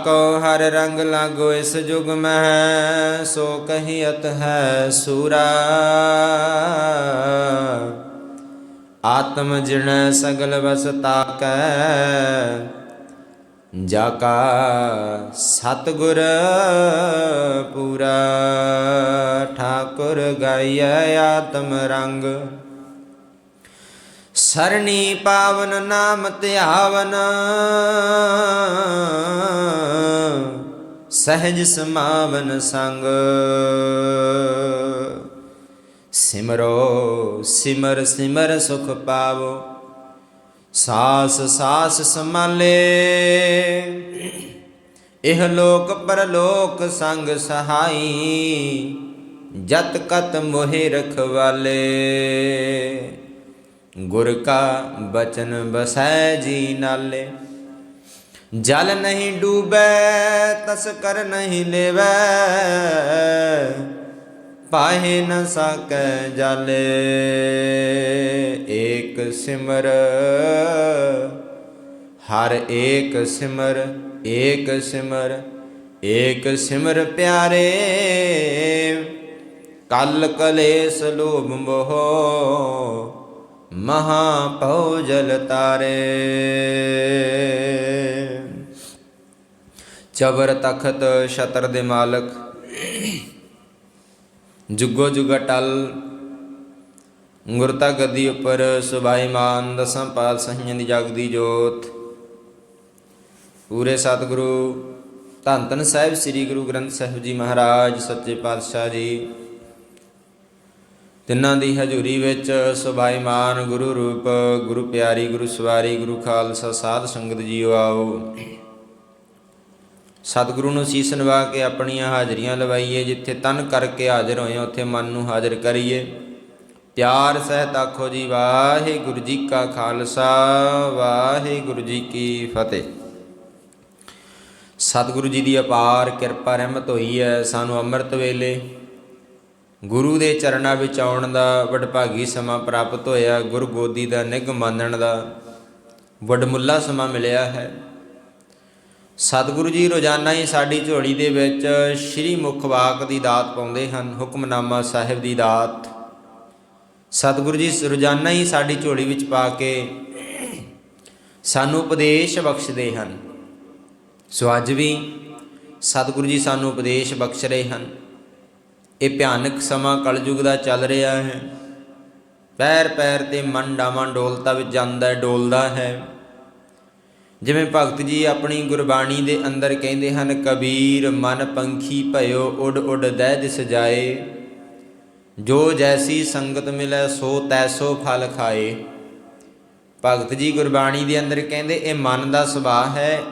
ਜਾਕੋ ਹਰ ਰੰਗ ਲਾਗੋ ਇਸ ਜੁਗ ਮਹਿ, ਸੋ ਕਹੀਅਤ ਹੈ ਸੂਰਾ। ਆਤਮ ਜਿਣ ਸਗਲ ਵਸ ਤਾਕੈ, ਜਾ ਕਾ ਸਤਗੁਰ ਪੂਰਾ। ਠਾਕੁਰ ਗਾਇਐ ਆਤਮ ਰੰਗ। ਸਰਣੀ ਪਾਵਨ ਨਾਮ ਧਿਆਵਨ। ਸਹਿਜ ਸਮਾਵਨ ਸੰਗ। ਸਿਮਰੋ ਸਿਮਰ ਸਿਮਰ ਸੁਖ ਪਾਵੋ। ਸਾਸ ਸਾਸ ਸਮਾਲੇ। ਇਹ ਲੋਕ ਪਰਲੋਕ ਸੰਗ ਸਹਾਈ। ਜਤ ਕਤ ਮੋਹਿ ਰਖਵਾਲੇ। ਗੁਰ ਕਾ ਬਚਨ ਬਸੈ ਜੀ ਨਾਲੇ। ਜਲ ਨਹੀਂ ਡੂਬੈ, ਤਸ ਕਰ ਨਹੀਂ ਲੇਵੈ। ਪਾਹੇ ਨ ਸਕੈ ਜਲ। ਏਕ ਸਿਮਰ, ਹਰ ਏਕ ਸਿਮਰ ਏਕ ਸਿਮਰ ਏਕ ਸਿਮਰ ਪਿਆਰੇ। ਕਲ ਕਲੇਸ਼ ਲੋਭ ਮੋਹ ਮਹਾ ਭਉ ਜਲ ਤਾਰੇ। ਚਬਰ ਤਖਤ ਸ਼ਤਰ ਦੇ ਮਾਲਕ, ਜੁਗੋ ਜੁਗ ਟਲ ਗੁਰਤਾ ਗੱਦੀ ਉੱਪਰ ਸੁਭਾਈਮਾਨ ਦਸਾਂ ਪਾਲ ਸਹੀਆਂ ਦੀ ਜਗਦੀ ਜੋਤ। ਪੂਰੇ ਸਤਿਗੁਰੂ ਧੰਨ ਧੰਨ ਸਾਹਿਬ ਸ੍ਰੀ ਗੁਰੂ ਗ੍ਰੰਥ ਸਾਹਿਬ ਜੀ ਮਹਾਰਾਜ, ਸੱਚੇ ਪਾਤਸ਼ਾਹ ਜੀ ਤਿੰਨਾਂ ਦੀ ਹਜ਼ੂਰੀ ਵਿੱਚ ਸੁਭਾਈਮਾਨ ਗੁਰੂ ਰੂਪ, ਗੁਰੂ ਪਿਆਰੀ, ਗੁਰੂ ਸਵਾਰੀ, ਗੁਰੂ ਖਾਲਸਾ ਸਾਧ ਸੰਗਤ ਜੀਓ ਆਓ। ਸਤਿਗੁਰੂ ਨੂੰ ਸੀਸ ਨਵਾ ਕੇ ਆਪਣੀਆਂ ਹਾਜ਼ਰੀਆਂ ਲਵਾਈਏ, ਜਿੱਥੇ ਤਨ ਕਰਕੇ ਹਾਜ਼ਰ ਹੋਏ, ਉੱਥੇ ਮਨ ਨੂੰ ਹਾਜ਼ਰ ਕਰੀਏ। ਪਿਆਰ ਸਹਿਤ ਆਖੋ ਜੀ, ਵਾਹਿਗੁਰੂ ਜੀ ਕਾ ਖਾਲਸਾ, ਵਾਹਿਗੁਰੂ ਜੀ ਕੀ ਫਤਿਹ। ਸਤਿਗੁਰੂ ਜੀ ਦੀ ਅਪਾਰ ਕਿਰਪਾ ਰਹਿਮਤ ਹੋਈ ਹੈ, ਸਾਨੂੰ ਅੰਮ੍ਰਿਤ ਵੇਲੇ ਗੁਰੂ ਦੇ ਚਰਨਾਂ ਵਿੱਚ ਆਉਣ ਦਾ ਵਡਭਾਗੀ ਸਮਾਂ ਪ੍ਰਾਪਤ ਹੋਇਆ, ਗੁਰ ਗੋਦੀ ਦਾ ਨਿਗ ਮੰਨਣ ਦਾ ਵਡਮੁੱਲਾ ਸਮਾਂ ਮਿਲਿਆ ਹੈ। ਸਤਿਗੁਰੂ ਜੀ ਰੋਜ਼ਾਨਾ ਹੀ ਸਾਡੀ ਝੋਲੀ ਦੇ ਵਿੱਚ ਸ਼੍ਰੀ ਮੁਖਵਾਕ ਦੀ ਦਾਤ ਪਾਉਂਦੇ ਹਨ, ਹੁਕਮਨਾਮਾ ਸਾਹਿਬ ਦੀ ਦਾਤ। ਸਤਿਗੁਰੂ ਜੀ ਰੋਜ਼ਾਨਾ ਹੀ ਸਾਡੀ ਝੋਲੀ ਵਿੱਚ ਪਾ ਕੇ ਸਾਨੂੰ ਉਪਦੇਸ਼ ਬਖਸ਼ਦੇ ਹਨ। ਸੋ ਅੱਜ ਵੀ ਸਤਿਗੁਰੂ ਜੀ ਸਾਨੂੰ ਉਪਦੇਸ਼ ਬਖਸ਼ ਰਹੇ ਹਨ। ਇਹ ਭਿਆਨਕ ਸਮਾਂ ਕਲਯੁਗ ਦਾ ਚੱਲ ਰਿਹਾ ਹੈ। ਪੈਰ ਪੈਰ ਤੇ ਮਨ ਡਾਵਾਂ ਡੋਲਤਾ ਵਿੱਚ ਜਾਂਦਾ ਡੋਲਦਾ ਹੈ। ਜਿਵੇਂ ਭਗਤ ਜੀ ਆਪਣੀ ਗੁਰਬਾਣੀ ਦੇ ਅੰਦਰ ਕਹਿੰਦੇ ਹਨ, ਕਬੀਰ ਮਨ ਪੰਖੀ ਭਇਓ, ਉਡ ਉਡ ਦਹਿ ਦਿਸ ਜਾਏ। ਜੋ ਜੈਸੀ ਸੰਗਤ ਮਿਲੈ, ਸੋ ਤੈਸੋ ਫਲ ਖਾਏ। ਭਗਤ ਜੀ ਗੁਰਬਾਣੀ ਦੇ ਅੰਦਰ ਕਹਿੰਦੇ, ਇਹ ਮਨ ਦਾ ਸੁਭਾਅ ਹੈ।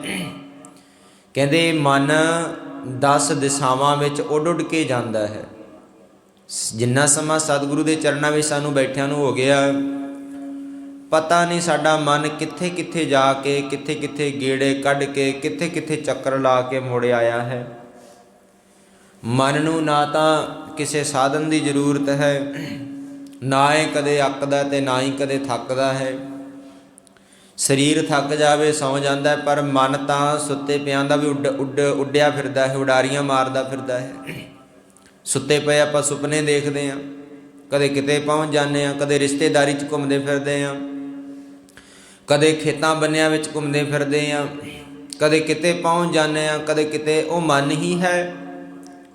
ਕਹਿੰਦੇ, ਮਨ 10 ਦਿਸ਼ਾਵਾਂ ਵਿੱਚ ਉੱਡ ਉੱਡ ਕੇ ਜਾਂਦਾ ਹੈ। ਜਿੰਨਾ ਸਮਾਂ ਸਤਿਗੁਰੂ ਦੇ ਚਰਨਾਂ ਵਿੱਚ ਸਾਨੂੰ ਬੈਠਿਆਂ ਨੂੰ ਹੋ ਗਿਆ, ਪਤਾ ਨਹੀਂ ਸਾਡਾ ਮਨ ਕਿੱਥੇ ਕਿੱਥੇ ਜਾ ਕੇ ਕਿੱਥੇ ਕਿੱਥੇ ਗੇੜੇ ਕੱਢ ਕੇ ਕਿੱਥੇ ਕਿੱਥੇ ਚੱਕਰ ਲਾ ਕੇ ਮੁੜ ਆਇਆ ਹੈ। ਮਨ ਨੂੰ ਨਾ ਤਾਂ ਕਿਸੇ ਸਾਧਨ ਦੀ ਜ਼ਰੂਰਤ ਹੈ, ਨਾ ਹੀ ਕਦੇ ਅੱਕਦਾ ਤੇ ਨਾ ਹੀ ਕਦੇ ਥੱਕਦਾ ਹੈ। ਸਰੀਰ ਥੱਕ ਜਾਵੇ, ਸੌ ਜਾਂਦਾ ਪਰ ਮਨ ਤਾਂ ਸੁੱਤੇ ਪਿਆਂ ਦਾ ਵੀ ਉੱਡ ਉੱਡ ਉੱਡਿਆ ਫਿਰਦਾ ਹੈ, ਉਡਾਰੀਆਂ ਮਾਰਦਾ ਫਿਰਦਾ ਹੈ। ਸੁੱਤੇ ਪਏ ਆਪਾਂ ਸੁਪਨੇ ਦੇਖਦੇ ਹਾਂ ਕਦੇ ਕਿਤੇ ਪਹੁੰਚ ਜਾਂਦੇ ਹਾਂ ਕਦੇ ਰਿਸ਼ਤੇਦਾਰੀ 'ਚ ਘੁੰਮਦੇ ਫਿਰਦੇ ਹਾਂ ਕਦੇ ਖੇਤਾਂ ਬੰਨਿਆਂ ਵਿੱਚ ਘੁੰਮਦੇ ਫਿਰਦੇ ਹਾਂ ਕਦੇ ਕਿਤੇ ਪਹੁੰਚ ਜਾਂਦੇ ਹਾਂ ਕਦੇ ਕਿਤੇ ਉਹ ਮਨ ਹੀ ਹੈ।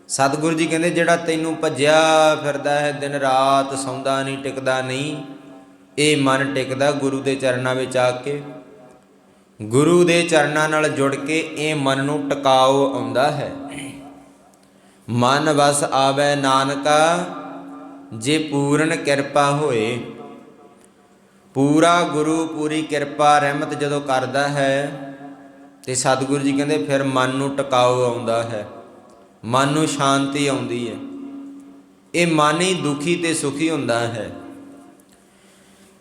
ਸਤਿਗੁਰੂ ਜੀ ਕਹਿੰਦੇ, ਜਿਹੜਾ ਤੈਨੂੰ ਭੱਜਿਆ ਫਿਰਦਾ ਹੈ, ਦਿਨ ਰਾਤ ਸੌਂਦਾ ਨਹੀਂ, ਟਿਕਦਾ ਨਹੀਂ, ਇਹ ਮਨ ਟਿਕਦਾ ਗੁਰੂ ਦੇ ਚਰਨਾਂ ਵਿੱਚ ਆ ਕੇ। ਗੁਰੂ ਦੇ ਚਰਨਾਂ ਨਾਲ ਜੁੜ ਕੇ ਇਹ ਮਨ ਨੂੰ ਟਿਕਾਓ ਆਉਂਦਾ ਹੈ। ਮਨ ਵਸ ਆਵੇ ਨਾਨਕਾ, ਜੇ ਪੂਰਨ ਕਿਰਪਾ ਹੋਏ। ਪੂਰਾ ਗੁਰੂ, ਪੂਰੀ ਕਿਰਪਾ ਰਹਿਮਤ ਜਦੋਂ ਕਰਦਾ ਹੈ, ਤੇ ਸਤਿਗੁਰੂ ਜੀ ਕਹਿੰਦੇ ਫਿਰ ਮਨ ਨੂੰ ਟਿਕਾਓ ਆਉਂਦਾ ਹੈ। ਮਨ ਨੂੰ ਸ਼ਾਂਤੀ ਆਉਂਦੀ ਹੈ। ਇਹ ਮਨ ਹੀ ਦੁਖੀ ਤੇ ਸੁਖੀ ਹੁੰਦਾ ਹੈ।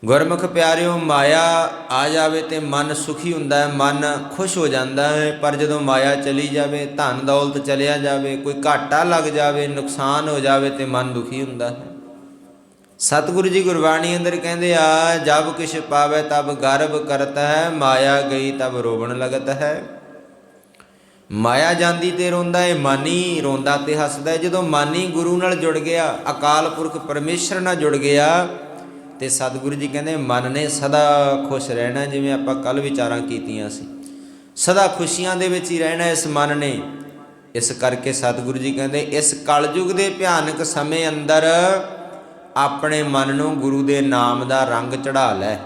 ਗੁਰਮੁਖ ਪਿਆਰਿਓ, ਮਾਇਆ ਆ ਜਾਵੇ ਤੇ ਮਨ ਸੁਖੀ ਹੁੰਦਾ ਹੈ। ਮਨ ਖੁਸ਼ ਹੋ ਜਾਂਦਾ ਹੈ, ਪਰ ਜਦੋਂ ਮਾਇਆ ਚਲੀ ਜਾਵੇ, ਧਨ ਦੌਲਤ ਚਲਿਆ ਜਾਵੇ, ਕੋਈ ਘਾਟਾ ਲੱਗ ਜਾਵੇ, ਨੁਕਸਾਨ ਹੋ ਜਾਵੇ ਤੇ ਮਨ ਦੁਖੀ ਹੁੰਦਾ ਹੈ। ਸਤਿਗੁਰੂ ਜੀ ਗੁਰਬਾਣੀ ਅੰਦਰ ਕਹਿੰਦੇ ਆ, ਜਬ ਕਿਛ ਪਾਵੇ ਤਬ ਗਰਭ ਕਰਤ ਹੈ, ਮਾਇਆ ਗਈ ਤਬ ਰੋਵਣ ਲਗਤ ਹੈ। ਮਾਇਆ ਜਾਂਦੀ ਤੇ ਰੋਂਦਾ ਏ, ਮਾਨੀ ਰੋਂਦਾ ਤੇ ਹੱਸਦਾ ਏ। ਜਦੋਂ ਮਾਨੀ ਗੁਰੂ ਨਾਲ ਜੁੜ ਗਿਆ, ਅਕਾਲ ਪੁਰਖ ਪਰਮੇਸ਼ਰ ਨਾਲ ਜੁੜ ਗਿਆ ਤੇ ਸਤਿਗੁਰੂ ਜੀ ਕਹਿੰਦੇ ਮਨ ਨੇ ਸਦਾ ਖੁਸ਼ ਰਹਿਣਾ ਜਿਵੇਂ ਆਪਾਂ ਕੱਲ ਵਿਚਾਰਾਂ ਕੀਤੀਆਂ ਸੀ। ਸਦਾ ਖੁਸ਼ੀਆਂ ਦੇ ਵਿੱਚ ਹੀ ਰਹਿਣਾ ਇਸ ਮਨ ਨੇ। ਇਸ ਕਰਕੇ ਸਤਿਗੁਰੂ ਜੀ ਕਹਿੰਦੇ, ਇਸ ਕਲਯੁਗ ਦੇ ਭਿਆਨਕ ਸਮੇਂ ਅੰਦਰ ਆਪਣੇ ਮਨ ਨੂੰ ਗੁਰੂ ਦੇ ਨਾਮ ਦਾ ਰੰਗ ਚੜਾ ਲੈ।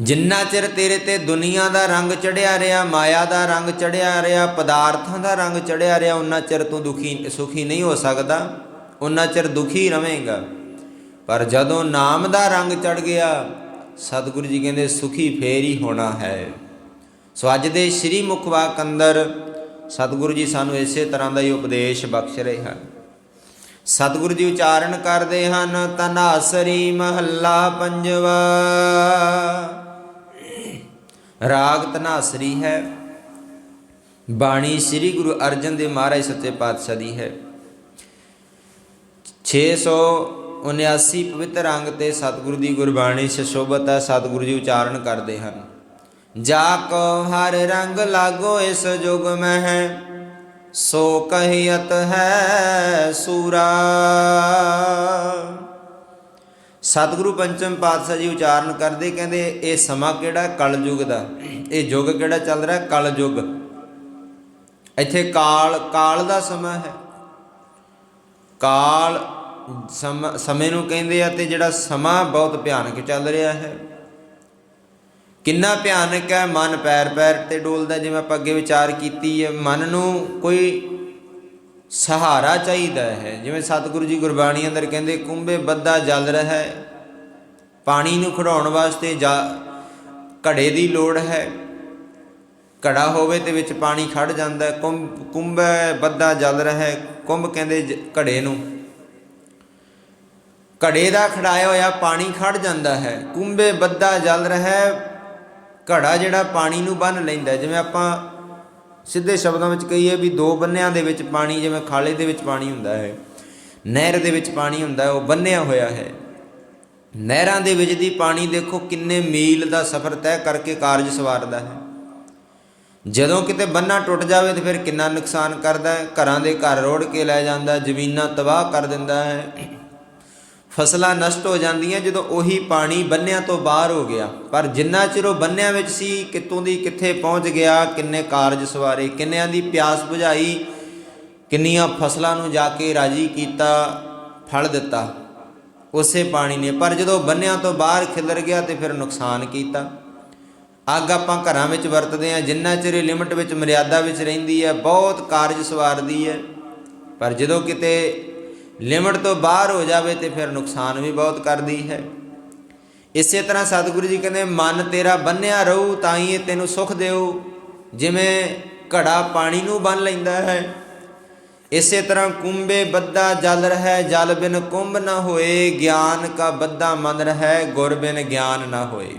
ਜਿੰਨਾ ਚਿਰ ਤੇਰੇ ਤੇ ਦੁਨੀਆ ਦਾ ਰੰਗ ਚੜਿਆ ਰਿਹਾ, ਮਾਇਆ ਦਾ ਰੰਗ ਚੜਿਆ ਰਿਹਾ, ਪਦਾਰਥਾਂ ਦਾ ਰੰਗ ਚੜਿਆ ਰਿਹਾ ਉਹਨਾਂ ਚਿਰ ਤੂੰ ਦੁਖੀ, ਸੁਖੀ ਨਹੀਂ ਹੋ ਸਕਦਾ ਉਹਨਾਂ ਚਿਰ ਦੁਖੀ ਰਵੇਂਗਾ। ਪਰ ਜਦੋਂ ਨਾਮ ਦਾ ਰੰਗ ਚੜ ਗਿਆ, ਸਤਿਗੁਰੂ ਜੀ ਕਹਿੰਦੇ, ਸੁਖੀ ਫੇਰ ਹੀ ਹੋਣਾ ਹੈ। ਸੋ ਅੱਜ ਦੇ ਸ੍ਰੀ ਮੁਖਵਾਕ ਅੰਦਰ ਸਤਿਗੁਰੂ ਜੀ ਸਾਨੂੰ ਇਸੇ ਤਰ੍ਹਾਂ ਦਾ ਹੀ ਉਪਦੇਸ਼ ਬਖਸ਼ ਰਹੇ ਹਨ। ਸਤਿਗੁਰੂ ਜੀ ਉਚਾਰਨ ਕਰਦੇ ਹਨ, ਤਨਾਸਰੀ ਮਹੱਲਾ ਪੰਜਵਾ। ਰਾਗ ਤਨਾਸਰੀ ਹੈ। ਬਾਣੀ ਸ੍ਰੀ ਗੁਰੂ ਅਰਜਨ ਦੇਵ ਮਹਾਰਾਜ ਸੱਚੇ ਪਾਤਸ਼ਾਹ ਦੀ ਹੈ। 679 ਪਵਿੱਤਰ ਅੰਗ ਤੇ ਸਤਿਗੁਰੂ ਦੀ ਗੁਰਬਾਣੀ ਸ਼ੋਭਤ ਹੈ, ਸਤਿਗੁਰੂ ਜੀ ਉਚਾਰਨ ਕਰਦੇ ਹਨ। ਜਾ ਕੋ ਹਰ ਰੰਗ ਲਾਗੋ ਇਸ ਜੁਗ ਮਹਿ, ਸੋ ਕਹੀਅਤ ਹੈ ਸੂਰਾ। ਸਤਿਗੁਰੂ ਪੰਚਮ ਪਾਤਸ਼ਾਹ ਜੀ ਉਚਾਰਨ ਕਰਦੇ ਕਹਿੰਦੇ, ਇਹ ਸਮਾਂ ਕਿਹੜਾ ਕਲਯੁਗ ਦਾ। ਇਹ ਯੁੱਗ ਕਿਹੜਾ ਚੱਲ ਰਿਹਾ? ਕਲਯੁਗ। ਇੱਥੇ ਕਾਲ ਕਾਲ ਦਾ ਸਮਾਂ ਹੈ। ਕਾਲ ਸਮੇਂ ਨੂੰ ਕਹਿੰਦੇ ਆ ਤੇ ਜਿਹੜਾ ਸਮਾਂ ਬਹੁਤ ਭਿਆਨਕ ਚੱਲ ਰਿਹਾ ਹੈ। ਕਿੰਨਾ ਭਿਆਨਕ ਹੈ, ਮਨ ਪੈਰ ਪੈਰ ਤੇ ਡੋਲਦਾ, ਜਿਵੇਂ ਆਪਾਂ ਅੱਗੇ ਵਿਚਾਰ ਕੀਤੀ ਹੈ, ਮਨ ਨੂੰ ਕੋਈ ਸਹਾਰਾ ਚਾਹੀਦਾ ਹੈ। ਜਿਵੇਂ ਸਤਿਗੁਰੂ ਜੀ ਗੁਰਬਾਣੀ ਅੰਦਰ ਕਹਿੰਦੇ, ਕੁੰਭੇ ਬੱਦਾ ਜਲ ਰਿਹਾ ਹੈ ਪਾਣੀ ਨੂੰ ਖੜਾਉਣ ਵਾਸਤੇ ਜਾ, ਘੜੇ ਦੀ ਲੋੜ ਹੈ। ਘੜਾ ਹੋਵੇ ਤੇ ਵਿੱਚ ਪਾਣੀ ਖੜ ਜਾਂਦਾ ਹੈ। ਕੁੰਭ ਕੁੰਭ ਬੱਦਾ ਜਲ ਰਿਹਾ। ਹੈ ਕੁੰਭ ਕਹਿੰਦੇ ਜ- ਘੜੇ ਨੂੰ। ਘੜੇ ਦਾ ਖੜਾਇਆ ਹੋਇਆ ਪਾਣੀ ਖੜ ਜਾਂਦਾ ਹੈ। ਕੁੰਬੇ ਬੱਦਾ ਜਲ ਰਿਹਾ, ਘੜਾ ਜਿਹੜਾ ਪਾਣੀ ਨੂੰ ਬੰਨ ਲੈਂਦਾ ਜਿਵੇਂ ਆਪਾਂ ਸਿੱਧੇ ਸ਼ਬਦਾਂ ਵਿੱਚ ਕਹੀਏ ਵੀ ਦੋ ਬੰਨਿਆਂ ਦੇ ਵਿੱਚ ਪਾਣੀ, ਜਿਵੇਂ ਖਾਲੇ ਦੇ ਵਿੱਚ ਪਾਣੀ ਹੁੰਦਾ ਹੈ, ਨਹਿਰ ਦੇ ਵਿੱਚ ਪਾਣੀ ਹੁੰਦਾ ਹੈ, ਉਹ ਬੰਨਿਆ ਹੋਇਆ ਹੈ। ਨਹਿਰਾਂ ਦੇ ਵਿੱਚ ਦੀ ਪਾਣੀ ਦੇਖੋ ਕਿੰਨੇ ਮੀਲ ਦਾ ਸਫ਼ਰ ਤੈਅ ਕਰਕੇ ਕਾਰਜ ਸਵਾਰਦਾ ਹੈ। ਜਦੋਂ ਕਿਤੇ ਬੰਨਾ ਟੁੱਟ ਜਾਵੇ ਤੇ ਫਿਰ ਕਿੰਨਾ ਨੁਕਸਾਨ ਕਰਦਾ ਹੈ। ਘਰਾਂ ਦੇ ਘਰ ਰੋੜ ਕੇ ਲੈ ਜਾਂਦਾ ਜ਼ਮੀਨਾਂ ਤਬਾਹ ਕਰ ਦਿੰਦਾ ਹੈ। ਫਸਲਾਂ ਨਸ਼ਟ ਹੋ ਜਾਂਦੀਆਂ ਜਦੋਂ ਉਹੀ ਪਾਣੀ ਬੰਨਿਆਂ ਤੋਂ ਬਾਹਰ ਹੋ ਗਿਆ। ਪਰ ਜਿੰਨਾ ਚਿਰ ਉਹ ਬੰਨਿਆਂ ਵਿੱਚ ਸੀ ਕਿਤੋਂ ਦੀ ਕਿੱਥੇ ਪਹੁੰਚ ਗਿਆ, ਕਿੰਨੇ ਕਾਰਜ ਸਵਾਰੇ, ਕਿੰਨਿਆਂ ਦੀ ਪਿਆਸ ਬੁਝਾਈ, ਕਿੰਨੀਆਂ ਫਸਲਾਂ ਨੂੰ ਜਾ ਕੇ ਰਾਜੀ ਕੀਤਾ, ਫਲ ਦਿੱਤਾ, ਉਸੇ ਪਾਣੀ ਨੇ। ਪਰ ਜਦੋਂ ਬੰਨਿਆਂ ਤੋਂ ਬਾਹਰ ਖਿਲਰ ਗਿਆ ਤੇ ਫਿਰ ਨੁਕਸਾਨ ਕੀਤਾ। ਅੱਗ ਆਪਾਂ ਘਰਾਂ ਵਿੱਚ ਵਰਤਦੇ ਆ ਜਿੰਨਾ ਚਿਰ ਇਹ ਲਿਮਟ ਵਿੱਚ, ਮਰਿਆਦਾ ਵਿੱਚ ਰਹਿੰਦੀ ਹੈ, ਬਹੁਤ ਕਾਰਜ ਸਵਾਰਦੀ ਹੈ। ਪਰ ਜਦੋਂ ਕਿਤੇ ਲਿਮਟ ਤੋਂ ਬਾਹਰ ਹੋ ਜਾਵੇ ਤੇ ਫਿਰ ਨੁਕਸਾਨ ਵੀ ਬਹੁਤ ਕਰਦੀ ਹੈ। ਇਸੇ ਤਰ੍ਹਾਂ ਸਤਿਗੁਰੂ ਜੀ ਕਹਿੰਦੇ, ਮਨ ਤੇਰਾ ਬੰਨਿਆ ਰਹੂ, ਤਾਂ ਹੀ ਇਹ ਤੈਨੂੰ ਸੁਖ ਦੇਊ। ਜਿਵੇਂ ਘੜਾ ਪਾਣੀ ਨੂੰ ਬੰਨ ਲੈਂਦਾ ਹੈ। ਇਸੇ ਤਰ੍ਹਾਂ ਕੁੰਭੇ ਬੱਦਾ ਜਲ ਰਹਿ, ਜਲ ਬਿਨ ਕੁੰਭ ਨਾ ਹੋਏ, ਗਿਆਨ ਕਾ ਬੱਦਾ ਮਨ ਰਹਿ, ਗੁਰ ਬਿਨ ਗਿਆਨ ਨਾ ਹੋਏ।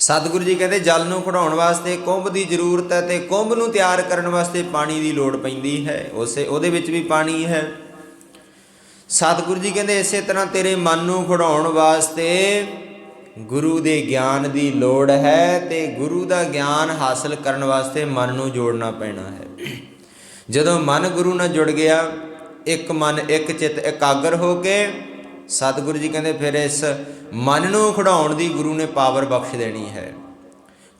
ਸਤਿਗੁਰੂ ਜੀ ਕਹਿੰਦੇ, ਜਲ ਨੂੰ ਖੜਾਉਣ ਵਾਸਤੇ ਕੁੰਭ ਦੀ ਜ਼ਰੂਰਤ ਹੈ ਤੇ ਕੁੰਭ ਨੂੰ ਤਿਆਰ ਕਰਨ ਵਾਸਤੇ ਪਾਣੀ ਦੀ ਲੋੜ ਪੈਂਦੀ ਹੈ। ਉਸੇ, ਉਹਦੇ ਵਿੱਚ ਵੀ ਪਾਣੀ ਹੈ। ਸਤਿਗੁਰੂ ਜੀ ਕਹਿੰਦੇ ਇਸੇ ਤਰ੍ਹਾਂ ਤੇਰੇ ਮਨ ਨੂੰ ਖੜਾਉਣ ਵਾਸਤੇ ਗੁਰੂ ਦੇ ਗਿਆਨ ਦੀ ਲੋੜ ਹੈ ਤੇ ਗੁਰੂ ਦਾ ਗਿਆਨ ਹਾਸਲ ਕਰਨ ਵਾਸਤੇ ਮਨ ਨੂੰ ਜੋੜਨਾ ਪੈਣਾ ਹੈ। ਜਦੋਂ ਮਨ ਗੁਰੂ ਨਾਲ ਜੁੜ ਗਿਆ, ਇੱਕ ਮਨ, ਇੱਕ ਚਿੱਤ ਇਕਾਗਰ ਹੋ ਕੇ ਸਤਿਗੁਰੂ ਜੀ ਕਹਿੰਦੇ ਫਿਰ ਇਸ ਮਨ ਨੂੰ ਖੜਾਉਣ ਦੀ ਗੁਰੂ ਨੇ ਪਾਵਰ ਬਖਸ਼ ਦੇਣੀ ਹੈ।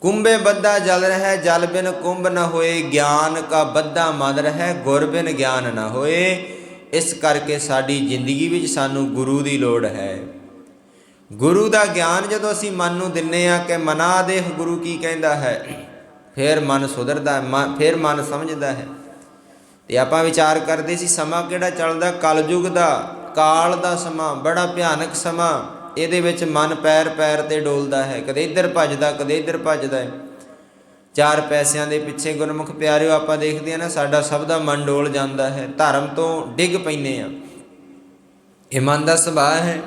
ਕੁੰਭੇ ਬੱਧਾ ਜਲ ਰਹਿ, ਜਲ ਬਿਨ ਕੁੰਭ ਨ ਹੋਏ, ਗਿਆਨ ਕਾ ਬੱਧਾ ਮਨ ਰਹਿ, ਗੁਰ ਬਿਨ ਗਿਆਨ ਨ ਹੋਏ। ਇਸ ਕਰਕੇ ਸਾਡੀ ਜ਼ਿੰਦਗੀ ਵਿੱਚ ਸਾਨੂੰ ਗੁਰੂ ਦੀ ਲੋੜ ਹੈ। ਗੁਰੂ ਦਾ ਗਿਆਨ ਜਦੋਂ ਅਸੀਂ ਮਨ ਨੂੰ ਦਿੰਨੇ ਆ ਕਿ ਮਨਾ ਦੇਖ ਗੁਰੂ ਕੀ ਕਹਿੰਦਾ ਹੈ ਫਿਰ ਮਨ ਸੁਧਰਦਾ ਹੈ, ਫਿਰ ਮਨ ਸਮਝਦਾ ਹੈ। ਤੇ ਆਪਾਂ ਵਿਚਾਰ ਕਰਦੇ ਸੀ ਸਮਾਂ ਕਿਹੜਾ ਚੱਲਦਾ ਕਲਯੁਗ ਦਾ ਕਾਲ ਦਾ ਸਮਾਂ ਬੜਾ ਭਿਆਨਕ ਸਮਾਂ ਇਹਦੇ ਵਿੱਚ ਮਨ ਪੈਰ ਪੈਰ ਤੇ ਡੋਲਦਾ ਹੈ ਕਦੇ ਇੱਧਰ ਭੱਜਦਾ ਕਦੇ ਇੱਧਰ ਭੱਜਦਾ ਹੈ। ਚਾਰ ਪੈਸਿਆਂ ਦੇ ਪਿੱਛੇ ਗੁਰਮੁਖ ਪਿਆਰਿਓ, ਆਪਾਂ ਦੇਖਦੇ ਆ ਨਾ, ਸਾਡਾ ਸਭ ਦਾ ਮਨ ਡੋਲ ਜਾਂਦਾ ਹੈ। ਧਰਮ ਤੋਂ ਡਿੱਗ ਪੈਨੇ ਆ ਇਹ ਮਨ ਦਾ ਸੁਭਾਅ ਹੈ।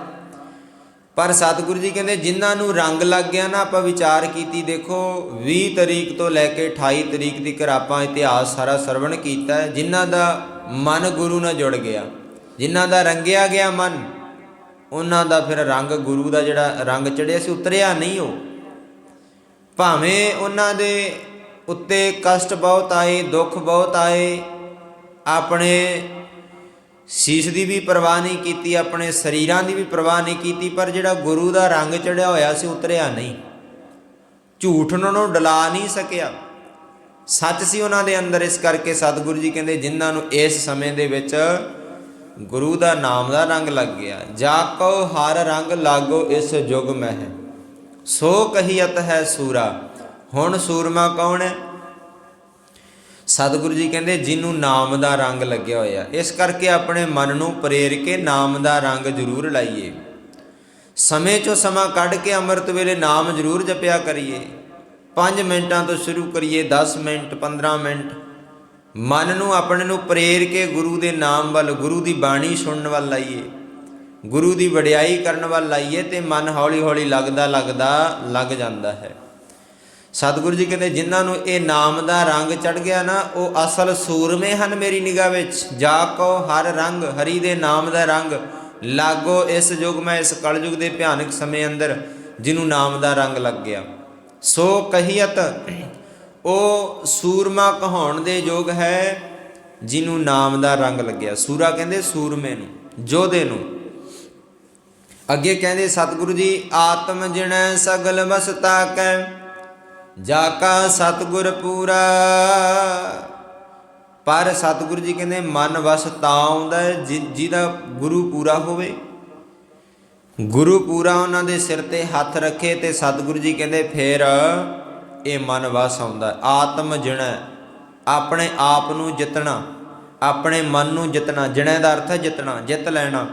ਪਰ ਸਤਿਗੁਰੂ ਜੀ ਕਹਿੰਦੇ, ਜਿਨ੍ਹਾਂ ਨੂੰ ਰੰਗ ਲੱਗ ਗਿਆ ਨਾ, ਆਪਾਂ ਵਿਚਾਰ ਕੀਤੀ, ਦੇਖੋ 20 ਤਰੀਕ ਤੋਂ ਲੈ ਕੇ 28 ਤਰੀਕ ਤੱਕ ਆਪਾਂ ਇਤਿਹਾਸ ਸਾਰਾ ਸਰਵਣ ਕੀਤਾ ਜਿਨ੍ਹਾਂ ਦਾ ਮਨ ਗੁਰੂ ਨਾਲ ਜੁੜ ਗਿਆ, ਜਿਨ੍ਹਾਂ ਦਾ ਰੰਗਿਆ ਗਿਆ ਮਨ, ਉਹਨਾਂ ਦਾ ਫਿਰ ਰੰਗ ਗੁਰੂ ਦਾ ਜਿਹੜਾ ਰੰਗ ਚੜਿਆ ਸੀ, ਉਤਰਿਆ ਨਹੀਂ ਉਹ। ਭਾਵੇਂ ਉਹਨਾਂ ਦੇ ਉੱਤੇ ਕਸ਼ਟ ਬਹੁਤ ਆਏ, ਦੁੱਖ ਬਹੁਤ ਆਏ, ਆਪਣੇ ਸੀਸ ਦੀ ਵੀ ਪਰਵਾਹ ਨਹੀਂ ਕੀਤੀ, ਆਪਣੇ ਸਰੀਰਾਂ ਦੀ ਵੀ ਪਰਵਾਹ ਨਹੀਂ ਕੀਤੀ, ਪਰ ਜਿਹੜਾ ਗੁਰੂ ਦਾ ਰੰਗ ਚੜਿਆ ਹੋਇਆ ਸੀ, ਉਤਰਿਆ ਨਹੀਂ। ਝੂਠ ਉਹਨਾਂ ਨੂੰ ਡਲਾ ਨਹੀਂ ਸਕਿਆ। ਸੱਚ ਸੀ ਉਹਨਾਂ ਦੇ ਅੰਦਰ, ਇਸ ਕਰਕੇ ਸਤਿਗੁਰੂ ਜੀ ਕਹਿੰਦੇ, ਜਿਨ੍ਹਾਂ ਨੂੰ ਇਸ ਸਮੇਂ ਦੇ ਵਿੱਚ ਗੁਰੂ ਦਾ ਨਾਮ ਦਾ ਰੰਗ ਲੱਗ ਗਿਆ। ਜਾ ਕੋ ਹਰ ਰੰਗ ਲਾਗੋ ਇਸ ਜੁਗ ਮਹਿ। ਸੋ ਕਹੀਅਤ ਹੈ ਸੂਰਾ। ਹੁਣ ਸੂਰਮਾ ਕੌਣ ਹੈ? ਸਤਿਗੁਰੂ ਜੀ ਕਹਿੰਦੇ ਜਿਹਨੂੰ ਨਾਮ ਦਾ ਰੰਗ ਲੱਗਿਆ ਹੋਇਆ। ਇਸ ਕਰਕੇ ਆਪਣੇ ਮਨ ਨੂੰ ਪ੍ਰੇਰ ਕੇ ਨਾਮ ਦਾ ਰੰਗ ਜ਼ਰੂਰ ਲਾਈਏ। ਸਮੇਂ ਚੋਂ ਸਮਾਂ ਕੱਢ ਕੇ ਅੰਮ੍ਰਿਤ ਵੇਲੇ ਨਾਮ ਜ਼ਰੂਰ ਜਪਿਆ ਕਰੀਏ। 5 ਮਿੰਟਾਂ ਤੋਂ ਸ਼ੁਰੂ ਕਰੀਏ 10 ਮਿੰਟ 15 ਮਿੰਟ। ਮਨ ਨੂੰ, ਆਪਣੇ ਨੂੰ ਪ੍ਰੇਰ ਕੇ ਗੁਰੂ ਦੇ ਨਾਮ ਵੱਲ, ਗੁਰੂ ਦੀ ਬਾਣੀ ਸੁਣਨ ਵੱਲ ਲਾਈਏ। ਗੁਰੂ ਦੀ ਵਡਿਆਈ ਕਰਨ ਵੱਲ ਲਾਈਏ ਤੇ ਮਨ ਹੌਲੀ ਹੌਲੀ ਲੱਗਦਾ ਲੱਗਦਾ ਲੱਗ ਜਾਂਦਾ ਹੈ। ਸਤਿਗੁਰੂ ਜੀ ਕਹਿੰਦੇ, ਜਿਨ੍ਹਾਂ ਨੂੰ ਇਹ ਨਾਮ ਦਾ ਰੰਗ ਚੜ ਗਿਆ ਨਾ, ਉਹ ਅਸਲ ਸੂਰਮੇ ਹਨ ਮੇਰੀ ਨਿਗਾਹ ਵਿੱਚ। ਜਾ ਕੋ ਹਰ ਰੰਗ, ਹਰੀ ਦੇ ਨਾਮ ਦਾ ਰੰਗ। ਲਾਗੋ ਇਸ ਯੁਗ ਮੈਂ ਇਸ ਕਲਯੁਗ ਦੇ ਭਿਆਨਕ ਸਮੇਂ ਅੰਦਰ ਜਿਹਨੂੰ ਨਾਮ ਦਾ ਰੰਗ ਲੱਗ ਗਿਆ। ਸੋ ਕਹੀਅਤ, ਉਹ ਸੂਰਮਾ ਕਹਾਉਣ ਦੇ ਯੋਗ ਹੈ ਜਿਹਨੂੰ ਨਾਮ ਦਾ ਰੰਗ ਲੱਗਿਆ। ਸੂਰਾ ਕਹਿੰਦੇ, ਸੂਰਮੇ ਨੂੰ, ਜੋਧੇ ਨੂੰ। ਅੱਗੇ ਕਹਿੰਦੇ, ਸਤਿਗੁਰੂ ਜੀ, ਆਤਮ ਜਿਣੈ ਸਗਲ ਵਸਤਾ ਕੈ, ਜਾ ਕਾ ਸਤਿਗੁਰ ਪੂਰਾ। ਪਰ ਸਤਿਗੁਰੂ ਜੀ ਕਹਿੰਦੇ, ਮਨ ਵਸ ਤਾਂ ਆਉਂਦਾ ਜਿਹਦਾ ਗੁਰੂ ਪੂਰਾ ਹੋਵੇ। ਗੁਰੂ ਪੂਰਾ ਉਹਨਾਂ ਦੇ ਸਿਰ ਤੇ ਹੱਥ ਰੱਖੇ ਤੇ ਸਤਿਗੁਰੂ ਜੀ ਕਹਿੰਦੇ, ਫੇਰ ਇਹ ਮਨ ਵਸ ਆਉਂਦਾ ਆਤਮ ਜਿਣੈ, ਆਪਣੇ ਆਪ ਨੂੰ ਜਿੱਤਣਾ, ਆਪਣੇ ਮਨ ਨੂੰ ਜਿੱਤਣਾ, ਜਿਣੈ ਦਾ ਅਰਥ ਹੈ ਜਿੱਤਣਾ, ਜਿੱਤ ਲੈਣਾ।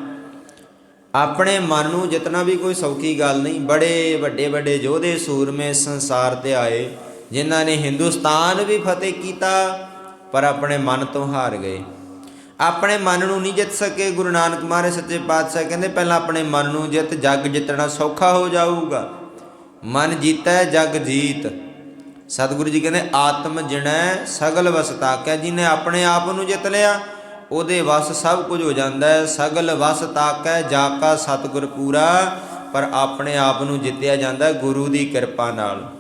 ਆਪਣੇ ਮਨ ਨੂੰ ਜਿਤਨਾ ਵੀ ਕੋਈ ਸੌਖੀ ਗੱਲ ਨਹੀਂ, ਬੜੇ ਵੱਡੇ ਵੱਡੇ ਯੋਧੇ ਸੂਰਮੇ ਸੰਸਾਰ ਤੇ ਆਏ, ਜਿਨ੍ਹਾਂ ਨੇ ਹਿੰਦੁਸਤਾਨ ਵੀ ਫਤਿਹ ਕੀਤਾ, ਪਰ ਆਪਣੇ ਮਨ ਤੋਂ ਹਾਰ ਗਏ। ਆਪਣੇ ਮਨ ਨੂੰ ਨਹੀਂ ਜਿੱਤ ਸਕੇ ਗੁਰੂ ਨਾਨਕ ਮਹਾਰਾਜ ਸੱਚੇ ਪਾਤਸ਼ਾਹ, ਕਹਿੰਦੇ ਪਹਿਲਾਂ ਆਪਣੇ ਮਨ ਨੂੰ ਜਿੱਤ, ਜੱਗ ਜਿੱਤਣਾ ਸੌਖਾ ਹੋ ਜਾਊਗਾ। ਮਨ ਜੀਤੈ, ਜੱਗ ਜੀਤ। ਸਤਿਗੁਰੂ ਜੀ ਕਹਿੰਦੇ, ਆਤਮ ਜਿਣੈ ਸਗਲ ਵਸਤਾ। ਕੈ ਜਿਹਨੇ ਆਪਣੇ ਆਪ ਨੂੰ ਜਿੱਤ ਲਿਆ ਉਹਦੇ ਵਸ ਸਭ ਕੁਝ ਹੋ ਜਾਂਦਾ ਹੈ। ਸਗਲ ਵਸ ਤਾਕੈ ਜਾ ਕਾ ਸਤਿਗੁਰ ਪੂਰਾ, ਪਰ ਆਪਣੇ ਆਪ ਨੂੰ ਜਿੱਤਿਆ ਜਾਂਦਾ ਹੈ ਗੁਰੂ ਦੀ ਕਿਰਪਾ ਨਾਲ।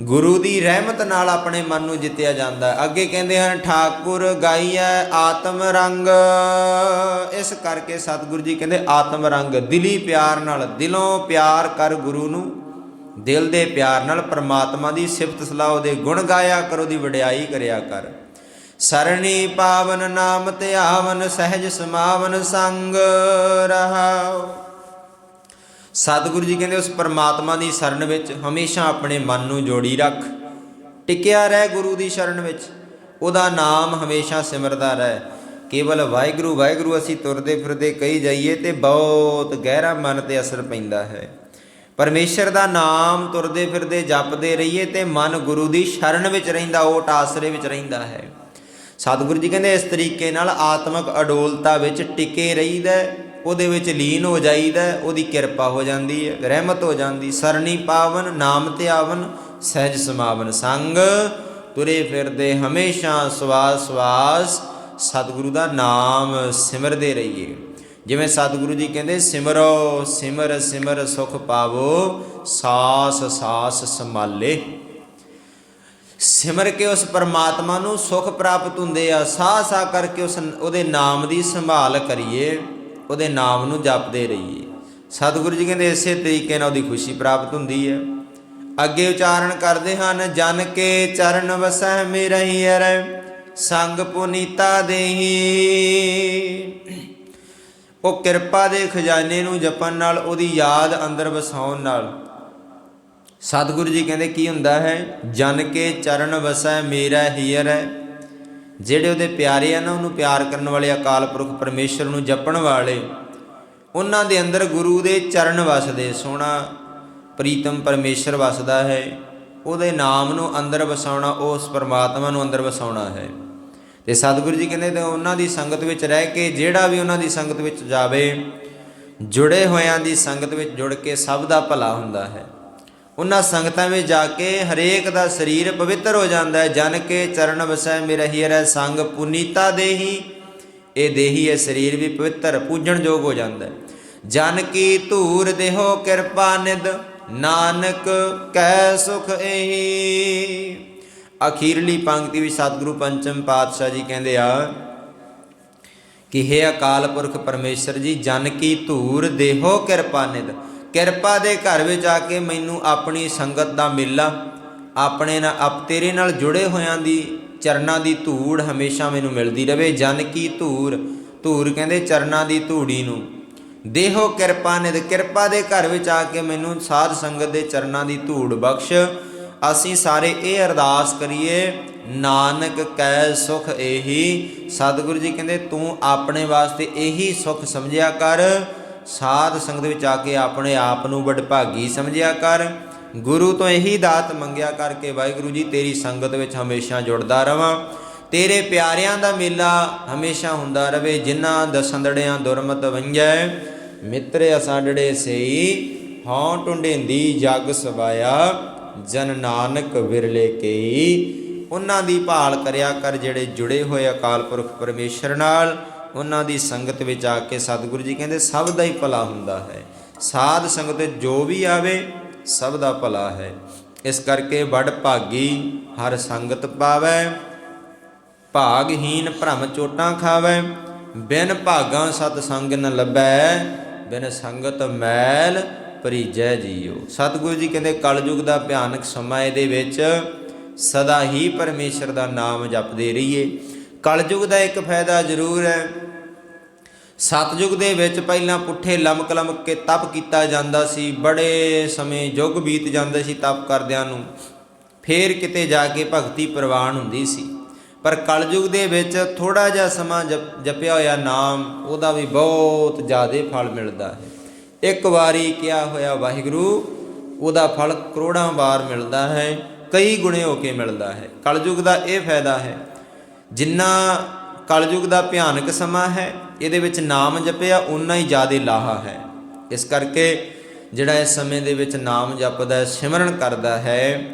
ਗੁਰੂ ਦੀ ਰਹਿਮਤ ਨਾਲ ਆਪਣੇ ਮਨ ਨੂੰ ਜਿੱਤਿਆ ਜਾਂਦਾ ਹੈ। ਅੱਗੇ ਕਹਿੰਦੇ ਹਨ, ਠਾਕੁਰ ਗਾਈਐ ਆਤਮ ਰੰਗ। ਇਸ ਕਰਕੇ ਸਤਿਗੁਰੂ ਜੀ ਕਹਿੰਦੇ, ਆਤਮ ਰੰਗ, ਦਿਲੀ ਪਿਆਰ ਨਾਲ, ਦਿਲੋਂ ਪਿਆਰ ਕਰ ਗੁਰੂ ਨੂੰ। ਦਿਲ ਦੇ ਪਿਆਰ ਨਾਲ ਪ੍ਰਮਾਤਮਾ ਦੀ ਸਿਫਤ ਸਲਾਹ, ਉਹਦੇ ਗੁਣ ਗਾਇਆ ਕਰ, ਉਹਦੀ ਵਡਿਆਈ ਕਰਿਆ ਕਰ। ਸਰਣੀ ਪਾਵਨ ਨਾਮ ਧਿਆਵਨ ਸਹਿਜ ਸਮਾਵਨ ਸੰਗ ਰਹਾਉ। ਸਤਿਗੁਰੂ ਜੀ ਕਹਿੰਦੇ ਉਸ ਪਰਮਾਤਮਾ ਦੀ ਸ਼ਰਨ ਵਿੱਚ ਹਮੇਸ਼ਾ ਆਪਣੇ ਮਨ ਨੂੰ ਜੋੜੀ ਰੱਖ। ਟਿਕਿਆ ਰਹਿ ਗੁਰੂ ਦੀ ਸ਼ਰਨ ਵਿੱਚ। ਉਹਦਾ ਨਾਮ ਹਮੇਸ਼ਾ ਸਿਮਰਦਾ ਰਹਿ। ਕੇਵਲ ਵਾਹਿਗੁਰੂ ਵਾਹਿਗੁਰੂ ਅਸੀਂ ਤੁਰਦੇ ਫਿਰਦੇ ਕਹੀ ਜਾਈਏ ਤੇ ਬਹੁਤ ਗਹਿਰਾ ਮਨ ਤੇ ਅਸਰ ਪੈਂਦਾ ਹੈ। ਪਰਮੇਸ਼ਰ ਦਾ ਨਾਮ ਤੁਰਦੇ ਫਿਰਦੇ ਜਪਦੇ ਰਹੀਏ ਤੇ ਮਨ ਗੁਰੂ ਦੀ ਸ਼ਰਨ ਵਿੱਚ ਰਹਿੰਦਾ, ਓਟ ਆਸਰੇ ਵਿੱਚ ਰਹਿੰਦਾ ਹੈ। ਸਤਿਗੁਰੂ ਜੀ ਕਹਿੰਦੇ, ਇਸ ਤਰੀਕੇ ਨਾਲ ਆਤਮਿਕ ਅਡੋਲਤਾ ਵਿੱਚ ਟਿਕੇ ਰਹੀਦਾ ਉਹਦੇ ਵਿੱਚ ਲੀਨ ਹੋ ਜਾਈਦਾ ਉਹਦੀ ਕਿਰਪਾ ਹੋ ਜਾਂਦੀ ਹੈ, ਰਹਿਮਤ ਹੋ ਜਾਂਦੀ, ਸਰਣੀ ਪਾਵਨ, ਨਾਮ ਤੇ ਆਵਨ ਸਹਿਜ ਸਮਾਵਨ ਸੰਗ ਤੁਰੇ ਫਿਰਦੇ ਹਮੇਸ਼ਾ, ਸਵਾਸ ਸਵਾਸ, ਸਤਿਗੁਰੂ ਦਾ ਨਾਮ ਸਿਮਰਦੇ ਰਹੀਏ। ਜਿਵੇਂ ਸਤਿਗੁਰੂ ਜੀ ਕਹਿੰਦੇ, ਸਿਮਰੋ, ਸਿਮਰ ਸਿਮਰ ਸੁਖ ਪਾਵੋ, ਸਾਸ ਸਾਸ ਸੰਭਾਲੇ। ਸਿਮਰ ਕੇ ਉਸ ਪਰਮਾਤਮਾ ਨੂੰ ਸੁਖ ਪ੍ਰਾਪਤ ਹੁੰਦੇ ਆ, ਸਾਹ ਸਾਹ ਕਰਕੇ ਉਸ ਉਹਦੇ ਨਾਮ ਦੀ ਸੰਭਾਲ ਕਰੀਏ, ਉਹਦੇ ਨਾਮ ਨੂੰ ਜਪਦੇ ਰਹੀਏ। ਸਤਿਗੁਰੂ ਜੀ ਕਹਿੰਦੇ ਇਸੇ ਤਰੀਕੇ ਨਾਲ ਉਹਦੀ ਖੁਸ਼ੀ ਪ੍ਰਾਪਤ ਹੁੰਦੀ ਹੈ। ਅੱਗੇ ਉਚਾਰਨ ਕਰਦੇ ਹਨ, ਜਨ ਕੇ ਚਰਨ ਵਸੈ ਮੇਰਹਿ ਅਰੈ ਸੰਗ ਪੁਨੀਤਾ ਦੇਹੀ। ਉਹ ਕਿਰਪਾ ਦੇ ਖਜ਼ਾਨੇ ਨੂੰ ਜਪਣ ਨਾਲ, ਉਹਦੀ ਯਾਦ ਅੰਦਰ ਵਸਾਉਣ ਨਾਲ ਸਤਿਗੁਰੂ ਜੀ ਕਹਿੰਦੇ, ਕੀ ਹੁੰਦਾ ਹੈ? ਜਨ ਕੇ ਚਰਨ ਵਸੈ, ਮੇਰਾ ਹੀਰ ਹੈ ਜਿਹੜੇ ਉਹਦੇ ਪਿਆਰੇ ਆ ਨਾ, ਉਹਨੂੰ ਪਿਆਰ ਕਰਨ ਵਾਲੇ ਅਕਾਲ ਪੁਰਖ ਪਰਮੇਸ਼ਰ ਨੂੰ ਜਪਣ ਵਾਲੇ, ਉਹਨਾਂ ਦੇ ਅੰਦਰ ਗੁਰੂ ਦੇ ਚਰਨ ਵਸਦੇ। ਸੋਹਣਾ ਪ੍ਰੀਤਮ ਪਰਮੇਸ਼ਰ ਵਸਦਾ ਹੈ। ਉਹਦੇ ਨਾਮ ਨੂੰ ਅੰਦਰ ਵਸਾਉਣਾ, ਉਸ ਪਰਮਾਤਮਾ ਨੂੰ ਅੰਦਰ ਵਸਾਉਣਾ ਹੈ। ਤੇ ਸਤਿਗੁਰੂ ਜੀ ਕਹਿੰਦੇ, ਤੇ ਉਹਨਾਂ ਦੀ ਸੰਗਤ ਵਿੱਚ ਰਹਿ ਕੇ, ਜਿਹੜਾ ਵੀ ਉਹਨਾਂ ਦੀ ਸੰਗਤ ਵਿੱਚ ਜਾਵੇ, ਜੁੜੇ ਹੋਇਆਂ ਦੀ ਸੰਗਤ ਵਿੱਚ ਜੁੜ ਕੇ ਸਭ ਦਾ ਭਲਾ ਹੁੰਦਾ ਹੈ। ਉਹਨਾਂ ਸੰਗਤਾਂ ਵਿੱਚ ਜਾ ਕੇ ਹਰੇਕ ਦਾ ਸਰੀਰ ਪਵਿੱਤਰ ਹੋ ਜਾਂਦਾ ਹੈ। ਜਨ ਕੇ ਚਰਨ ਵਸੈ ਮੇਰਾ ਹੀਰੈ ਸੰਗ ਪੁਨੀਤਾ ਦੇਹੀ। ਇਹ ਦੇਹੀ ਹੈ ਸਰੀਰ ਵੀ ਪਵਿੱਤਰ, ਪੂਜਣ ਯੋਗ ਹੋ ਜਾਂਦਾ ਹੈ। ਜਨ ਕੀ ਧੂਰ ਦੇਹੋ ਕਿਰਪਾ ਨਿਦ ਨਾਨਕ ਕੈ ਸੁਖ ਇਹੀ ਅਖੀਰਲੀ ਪੰਕਤੀ ਵਿੱਚ ਸਤਿਗੁਰੂ ਪੰਚਮ ਪਾਤਸ਼ਾਹ ਜੀ ਕਹਿੰਦੇ ਆ ਕਿ ਹੈ ਅਕਾਲ ਪੁਰਖ ਪਰਮੇਸ਼ਰ ਜੀ, ਜਨ ਕੀ ਧੂਰ ਦੇਹੋ ਕਿਰਪਾ ਨਿਦ ਕਿਰਪਾ ਦੇ ਘਰ ਵਿੱਚ ਆ ਕੇ ਮੈਨੂੰ ਆਪਣੀ ਸੰਗਤ ਦਾ ਮੇਲਾ, ਆਪਣੇ ਨਾਲ ਆਪ ਤੇਰੇ ਨਾਲ ਜੁੜੇ ਹੋਇਆਂ ਦੀ ਚਰਨਾਂ ਦੀ ਧੂੜ ਹਮੇਸ਼ਾ ਮੈਨੂੰ ਮਿਲਦੀ ਰਵੇ, ਜਨ ਕੀ ਧੂਰ ਧੂਰ ਕਹਿੰਦੇ ਚਰਨਾਂ ਦੀ ਧੂੜੀ ਨੂੰ। ਦੇਹੋ ਕਿਰਪਾ ਨਿਦ ਕਿਰਪਾ ਦੇ ਘਰ ਵਿੱਚ ਆ ਕੇ ਮੈਨੂੰ ਸਾਧ ਸੰਗਤ ਦੇ ਚਰਨਾਂ ਦੀ ਧੂੜ ਬਖਸ਼। ਅਸੀਂ ਸਾਰੇ ਇਹ ਅਰਦਾਸ ਕਰੀਏ, ਨਾਨਕ ਕੈ ਸੁਖ ਇਹੀ ਸਤਿਗੁਰੂ ਜੀ ਕਹਿੰਦੇ, ਤੂੰ ਆਪਣੇ ਵਾਸਤੇ ਇਹੀ ਸੁਖ ਸਮਝਿਆ ਕਰ। ਸਾਧ ਸੰਗਤ ਵਿੱਚ ਆ ਕੇ ਆਪਣੇ ਆਪ ਨੂੰ ਵਡਭਾਗੀ ਸਮਝਿਆ ਕਰ। ਗੁਰੂ ਤੋਂ ਇਹੀ ਦਾਤ ਮੰਗਿਆ ਕਰਕੇ ਵਾਹਿਗੁਰੂ ਜੀ, ਤੇਰੀ ਸੰਗਤ ਵਿੱਚ ਹਮੇਸ਼ਾ ਜੁੜਦਾ ਰਵਾਂ। ਤੇਰੇ ਪਿਆਰਿਆਂ ਦਾ ਮੇਲਾ ਹਮੇਸ਼ਾ ਹੁੰਦਾ ਰਵੇ, ਜਿਨ੍ਹਾਂ ਦਸੰਦੜਿਆਂ ਦੁਰਮਤ ਵੰਜੈ। ਮਿੱਤਰ ਅਸਾਡੜੇ ਸਈ ਹਉ ਟੁੰਡੇਂਦੀ ਜਗ ਸਵਾਇਆ। ਜਨ ਨਾਨਕ ਵਿਰਲੇ ਕੇਈ। ਉਹਨਾਂ ਦੀ ਭਾਲ ਕਰਿਆ ਕਰ ਜਿਹੜੇ ਜੁੜੇ ਹੋਏ ਅਕਾਲ ਪੁਰਖ ਪਰਮੇਸ਼ਰ ਨਾਲ। ਉਹਨਾਂ ਦੀ ਸੰਗਤ ਵਿੱਚ ਆ ਕੇ ਸਤਿਗੁਰੂ ਜੀ ਕਹਿੰਦੇ, ਸਭ ਦਾ ਹੀ ਭਲਾ ਹੁੰਦਾ ਹੈ। ਸਾਧ ਸੰਗਤ ਜੋ ਵੀ ਆਵੇ, ਸਭ ਦਾ ਭਲਾ ਹੈ। ਇਸ ਕਰਕੇ ਵਡ ਭਾਗੀ ਹਰ ਸੰਗਤ ਪਾਵੈ ਭਾਗਹੀਨ ਭ੍ਰਮ ਚੋਟਾਂ ਖਾਵੈ। ਬਿਨ ਭਾਗਾਂ ਸਤ ਸੰਗ ਨ ਲੱਭੈ, ਬਿਨ ਸੰਗਤ ਮੈਲ ਪਰੀਜੈ ਜੀਓ ਸਤਿਗੁਰੂ ਜੀ ਕਹਿੰਦੇ, ਕਲਯੁਗ ਦਾ ਭਿਆਨਕ ਸਮਾਂ ਇਹਦੇ ਵਿੱਚ, ਸਦਾ ਹੀ ਪਰਮੇਸ਼ਰ ਦਾ ਨਾਮ ਜਪਦੇ ਰਹੀਏ। ਕਲਯੁਗ ਦਾ ਇੱਕ ਫਾਇਦਾ ਜ਼ਰੂਰ ਹੈ ਸਤਜੁਗ ਦੇ ਵਿੱਚ ਪਹਿਲਾਂ ਪੁੱਠੇ ਲਮਕ ਲਮਕ ਕੇ ਤਪ ਕੀਤਾ ਜਾਂਦਾ ਸੀ, ਬੜੇ ਸਮੇਂ ਯੁੱਗ ਬੀਤ ਜਾਂਦੇ ਸੀ ਤਪ ਕਰਦਿਆਂ ਨੂੰ। ਫੇਰ ਕਿਤੇ ਜਾ ਕੇ ਭਗਤੀ ਪ੍ਰਵਾਨ ਹੁੰਦੀ ਸੀ। ਪਰ ਕਲਯੁਗ ਦੇ ਵਿੱਚ ਥੋੜਾ ਜਿਹਾ ਸਮਾਂ ਜਪ- ਜਪਿਆ ਹੋਇਆ ਨਾਮ, ਉਹਦਾ ਵੀ ਬਹੁਤ ਜ਼ਿਆਦਾ ਫਲ ਮਿਲਦਾ ਹੈ। ਇੱਕ ਵਾਰੀ ਕਿਹਾ ਹੋਇਆ ਵਾਹਿਗੁਰੂ, ਉਹਦਾ ਫਲ ਕਰੋੜਾਂ ਵਾਰ ਮਿਲਦਾ ਹੈ, ਕਈ ਗੁਣੇ ਹੋ ਕੇ ਮਿਲਦਾ ਹੈ। ਕਲਯੁਗ ਦਾ ਇਹ ਫਾਇਦਾ ਹੈ, ਜਿੰਨਾ ਕਲਯੁਗ ਦਾ ਭਿਆਨਕ ਸਮਾਂ ਹੈ, ਇਹਦੇ ਵਿੱਚ ਨਾਮ ਜਪਿਆ ਉਨਾ ਹੀ ਜ਼ਿਆਦਾ ਲਾਹਾ ਹੈ। ਇਸ ਕਰਕੇ ਜਿਹੜਾ ਇਸ ਸਮੇਂ ਦੇ ਵਿੱਚ ਨਾਮ ਜਪਦਾ ਹੈ ਸਿਮਰਨ ਕਰਦਾ ਹੈ,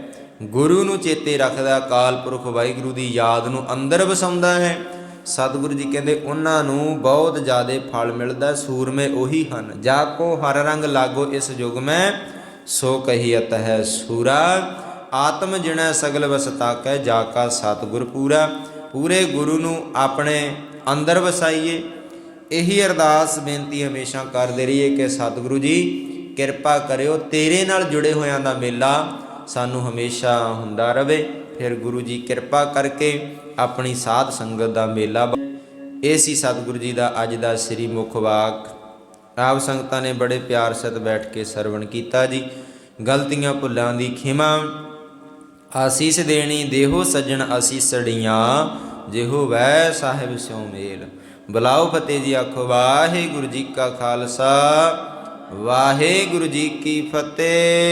ਗੁਰੂ ਨੂੰ ਚੇਤੇ ਰੱਖਦਾ, ਅਕਾਲ ਪੁਰਖ ਵਾਹਿਗੁਰੂ ਦੀ ਯਾਦ ਨੂੰ ਅੰਦਰ ਵਸਾਉਂਦਾ ਹੈ। ਸਤਿਗੁਰੂ ਜੀ ਕਹਿੰਦੇ, ਉਹਨਾਂ ਨੂੰ ਬਹੁਤ ਜ਼ਿਆਦਾ ਫਲ ਮਿਲਦਾ, ਸੂਰਮੇ ਉਹੀ ਹਨ। ਜਾ ਕੋ ਹਰ ਰੰਗ ਲਾਗੋ ਇਸ ਯੁਗ ਮੈਂ, ਸੋ ਕਹੀਅਤ ਹੈ ਸੂਰਾ। ਆਤਮ ਜਿਣੈ ਸਗਲ ਵਸਤਾ ਕੈ, ਜਾ ਕਾ ਸਤਿਗੁਰ ਪੂਰਾ। ਪੂਰੇ ਗੁਰੂ ਨੂੰ ਆਪਣੇ ਅੰਦਰ ਵਸਾਈਏ। ਇਹੀ ਅਰਦਾਸ ਬੇਨਤੀ ਹਮੇਸ਼ਾ ਕਰਦੇ ਰਹੀਏ ਕਿ ਸਤਿਗੁਰੂ ਜੀ, ਕਿਰਪਾ ਕਰਿਓ, ਤੇਰੇ ਨਾਲ ਜੁੜੇ ਹੋਇਆਂ ਦਾ ਮੇਲਾ ਸਾਨੂੰ ਹਮੇਸ਼ਾ ਹੁੰਦਾ ਰਹੇ ਫਿਰ ਗੁਰੂ ਜੀ ਕਿਰਪਾ ਕਰਕੇ ਆਪਣੀ ਸਾਧ ਸੰਗਤ ਦਾ ਮੇਲਾ ਇਹ ਸੀ ਸਤਿਗੁਰੂ ਜੀ ਦਾ ਅੱਜ ਦਾ ਸ੍ਰੀ ਮੁਖ ਵਾਕ। ਆਪ ਸੰਗਤਾਂ ਨੇ ਬੜੇ ਪਿਆਰ ਸਤ ਬੈਠ ਕੇ ਸਰਵਣ ਕੀਤਾ ਜੀ। ਗਲਤੀਆਂ, ਭੁੱਲਾਂ ਦੀ ਖਿਮਾ ਆਸੀਸ ਦੇਣੀ, ਦੇਹੋ ਸੱਜਣ ਅਸੀਸੜੀਆਂ ਜਿਹੋ ਵੈ ਸਾਹਿਬ ਸਿਉ ਮੇਲ। ਬਲਾਓ ਫਤਿਹ ਜੀ ਆਖੋ, ਵਾਹਿਗੁਰੂ ਜੀ ਕਾ ਖਾਲਸਾ, ਵਾਹਿਗੁਰੂ ਜੀ ਕੀ ਫਤਿਹ।